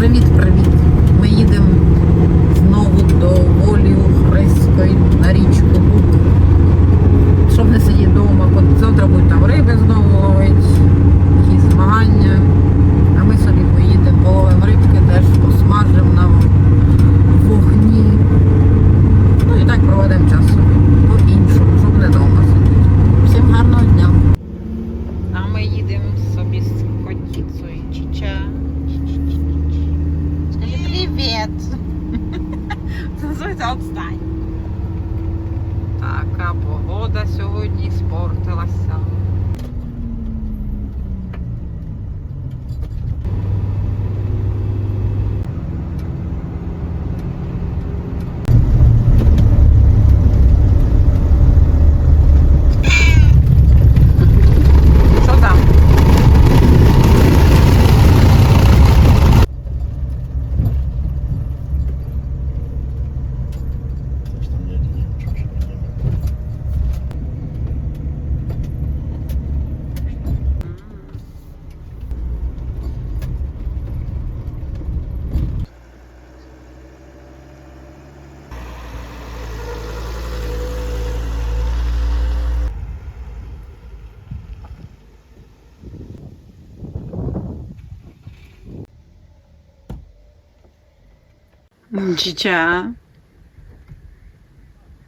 Привіт-привіт! Ми їдемо знову до Волі Хреської на річку Бук. Щоб не сидіти вдома, завтра будуть там риби знову ловити, погода сьогодні спортилася. Дитя.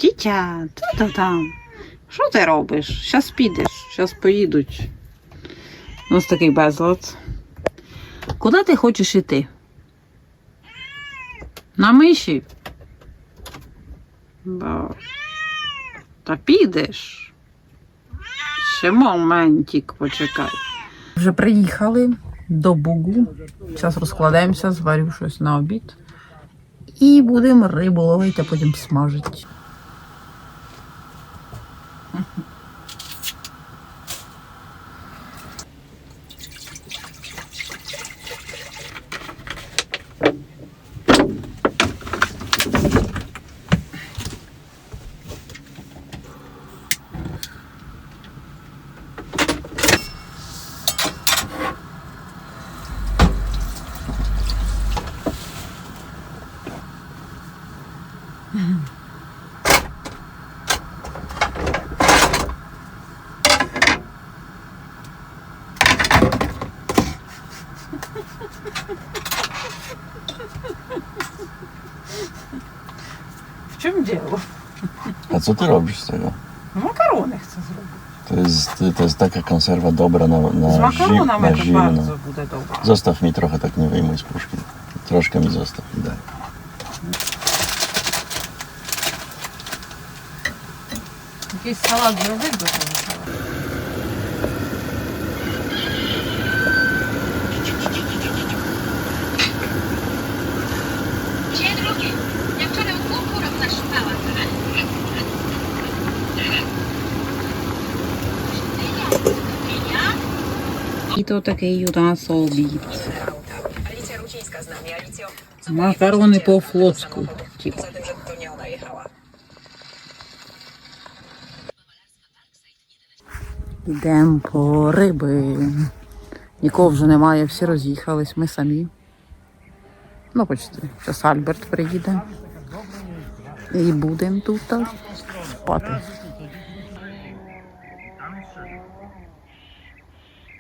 Дитя, ти то там? Що ти робиш? Щас підеш, щас поїдуть. Ось такий безлад. Куди ти хочеш іти? На миші? Бо... Та підеш. Ще моментик почекай. Вже приїхали до Бугу. Зараз розкладаємося, зварю щось на обід. І будемо рибу ловити, а потім смажити. W czym dzieło? A co ty robisz z tego? Makarony chcę zrobić. To jest, to jest taka konserwa dobra na, na, makaronami na to zimno. bardzo będę dobra. Zostaw mi trochę, tak nie wyjmuj z puszki. Troszkę mi zostaw i daj. Jakieś sałat z rowygo to І то такий у нас обід. Nie ona jechała. Йдемо по риби. Нікого вже немає, всі роз'їхались, ми самі. Ну, почти. Зараз Альберт приїде. І будемо тут спати.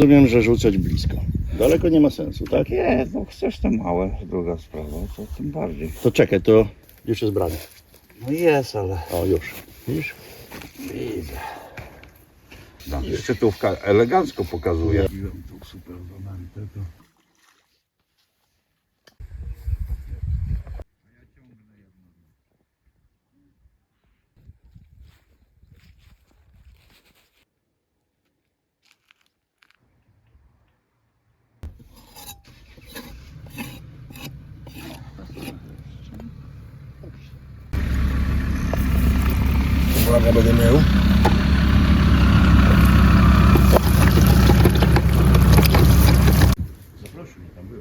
Rozumiem, że rzucać blisko. Daleko nie ma sensu, tak? Nie, no chcesz to małe, druga sprawa, to tym bardziej. To czekaj, to już jest brane. No jest, ale O, już. Widzisz? widzę. Tam szczytówka elegancko pokazuje. Uwaga, będę miał. Zaprosił mnie, tam był.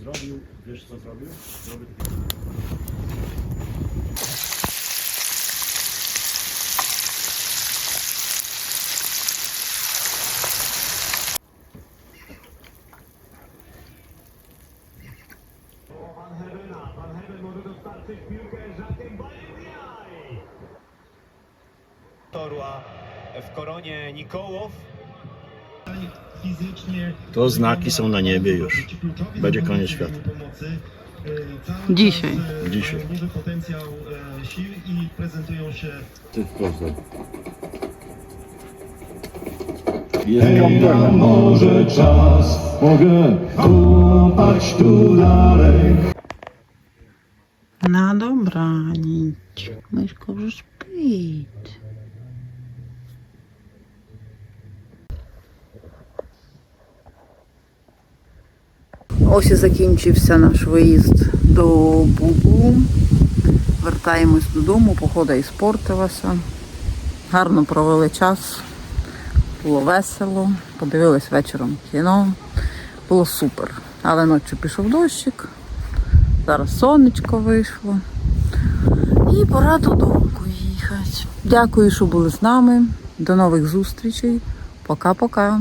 Zrobił, wiesz co zrobił? Zrobił takie... Torła w koronie Nikołow. To znaki są na niebie już. Będzie koniec świata. E, Dzisiaj. E, Dzisiaj. Duży potencjał e, sił i prezentują się. Ty proszę. Jest może czas, mogę kopać tu dalej. Na dobranic. Myszko, już pić. Ось і закінчився наш виїзд до Бугу. Вертаємось додому, похода і спортилася. Гарно провели час. Було весело. Подивились вечором кіно. Було супер. Але ночі пішов дощик. Зараз сонечко вийшло. І пора додому їхати. Дякую, що були з нами. До нових зустрічей. Пока-пока.